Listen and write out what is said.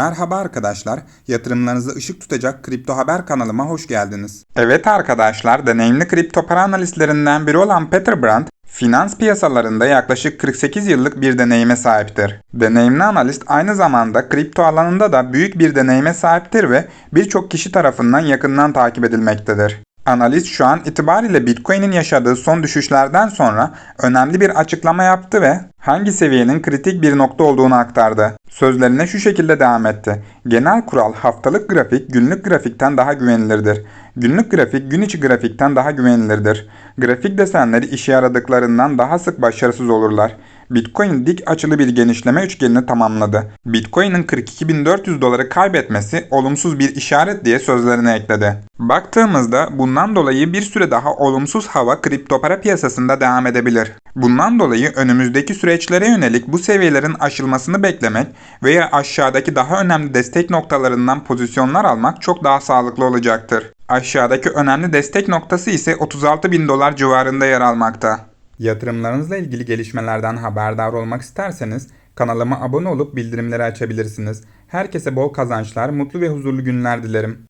Merhaba arkadaşlar, yatırımlarınızı ışık tutacak Kripto Haber kanalıma hoş geldiniz. Evet arkadaşlar, deneyimli kripto para analistlerinden biri olan Peter Brandt, finans piyasalarında yaklaşık 48 yıllık bir deneyime sahiptir. Deneyimli analist aynı zamanda kripto alanında da büyük bir deneyime sahiptir ve birçok kişi tarafından yakından takip edilmektedir. Analist şu an itibariyle Bitcoin'in yaşadığı son düşüşlerden sonra önemli bir açıklama yaptı ve hangi seviyenin kritik bir nokta olduğunu aktardı. Sözlerine şu şekilde devam etti. Genel kural haftalık grafik günlük grafikten daha güvenilirdir. Günlük grafik gün içi grafikten daha güvenilirdir. Grafik desenleri işe yaradıklarından daha sık başarısız olurlar. Bitcoin dik açılı bir genişleme üçgenini tamamladı. Bitcoin'in 42.400 doları kaybetmesi olumsuz bir işaret diye sözlerine ekledi. Baktığımızda bundan dolayı bir süre daha olumsuz hava kripto para piyasasında devam edebilir. Bundan dolayı önümüzdeki süreçlere yönelik bu seviyelerin aşılmasını beklemek veya aşağıdaki daha önemli destek noktalarından pozisyonlar almak çok daha sağlıklı olacaktır. Aşağıdaki önemli destek noktası ise 36 bin dolar civarında yer almakta. Yatırımlarınızla ilgili gelişmelerden haberdar olmak isterseniz kanalıma abone olup bildirimleri açabilirsiniz. Herkese bol kazançlar, mutlu ve huzurlu günler dilerim.